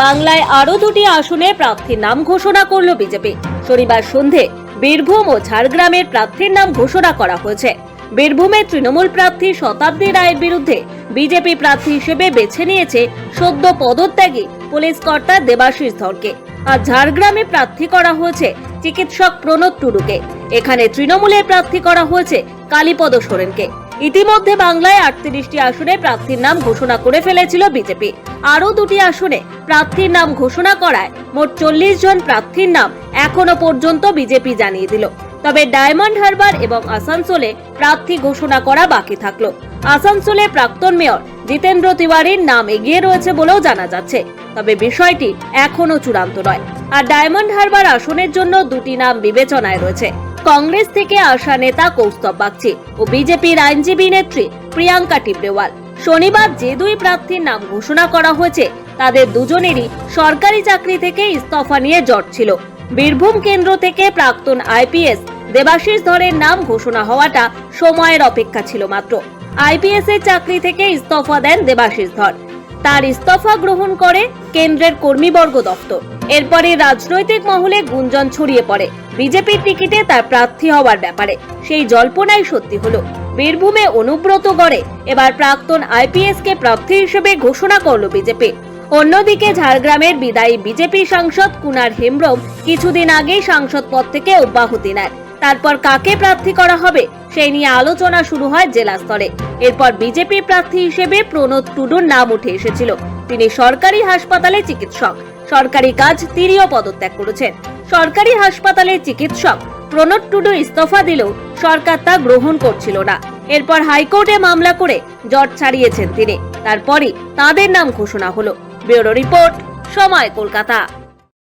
বাংলায় আরও দুটি আসনে প্রার্থীর নাম ঘোষণা করল বিজেপি। শনিবার সন্ধে বীরভূম ও ঝাড়গ্রামের প্রার্থীর নাম ঘোষণা করা হয়েছে। বীরভূমের তৃণমূল প্রার্থী শতাব্দী রায়ের বিরুদ্ধে বিজেপি প্রার্থী হিসেবে বেছে নিয়েছে সদ্য পদত্যাগী পুলিশ কর্তা দেবাশিস ধরকে। আর ঝাড়গ্রামে প্রার্থী করা হয়েছে চিকিৎসক প্রণব টুডুকে। এখানে তৃণমূলের প্রার্থী করা হয়েছে কালীপদ সোরেনকে। ইতিমধ্যে বাংলায় আটত্রিশটি আসনে প্রার্থীর নাম ঘোষণা করে ফেলেছিল বিজেপি। আরও দুটি আসনে প্রার্থীর নাম ঘোষণা করায় মোট চল্লিশ জন প্রার্থীর নাম এখনও পর্যন্ত বিজেপি জানিয়ে দিল। তবে ডায়মন্ড হারবার এবং আসানসোলে প্রার্থী ঘোষণা করা বাকি থাকল। আসানসোলে প্রাক্তন মেয়র জিতেন্দ্র তিওয়ারির নাম এগিয়ে রয়েছে বলেও জানা যাচ্ছে। তবে বিষয়টি এখনও চূড়ান্ত নয়। আর ডায়মন্ড হারবার আসনের জন্য দুটি নাম বিবেচনায় রয়েছে। কংগ্রেস থেকে আসা নেতা কৌস্তব বাগচি ও বিজেপির আইনজীবী নেত্রী প্রিয়াঙ্কা টিবরেওয়াল শনিবার যে দুই প্রার্থীর নাম ঘোষণা করা হয়েছে, তাদের দুজনেরই সরকারি চাকরি থেকে ইস্তফা নিয়ে জট ছিল। বীরভূম কেন্দ্র থেকে প্রাক্তন আইপিএস দেবাশিস ধরের নাম ঘোষণা হওয়াটা সময়ের অপেক্ষা ছিল মাত্র। আইপিএস এর চাকরি থেকে ইস্তফা দেন দেবাশিস ধর। তার ইস্তফা গ্রহণ করে কেন্দ্রের কর্মীবর্গ দপ্তর। এরপরে রাজনৈতিক মহলে গুঞ্জন ছড়িয়ে পড়ে। বিজেপির টিকিটে তার প্রার্থী হওয়ার ব্যাপারে। সেই জল্পনাই সত্যি হলো। বীরভূমে অনুব্রত গড়ে এবার প্রাক্তন আইপিএস কে প্রার্থী হিসেবে ঘোষণা করল বিজেপি। অন্যদিকে ঝাড়গ্রামের বিদায়ী বিজেপি সাংসদ কুনার হেমব্রম কিছুদিন আগেই সাংসদ পদ থেকে অব্যাহতি নেয় তারপর কাকে প্রার্থী করা হবে সেই নিয়ে আলোচনা শুরু হয় জেলা স্তরে। এরপর বিজেপি প্রার্থী হিসেবে প্রণোদ টুডুর নাম উঠে এসেছিল। তিনি সরকারি হাসপাতালে চিকিৎসক। সরকারি কাজ তিনিও পদত্যাগ করেছেন। সরকারি হাসপাতালের চিকিৎসক প্রণব টুডু ইস্তফা দিলেও সরকার তা গ্রহণ করছিল না। এরপর হাইকোর্টে মামলা করে জট ছাড়িয়েছেন তিনি। তারপরই তাদের নাম ঘোষণা হলো। ব্যুরো রিপোর্ট, সময় কলকাতা।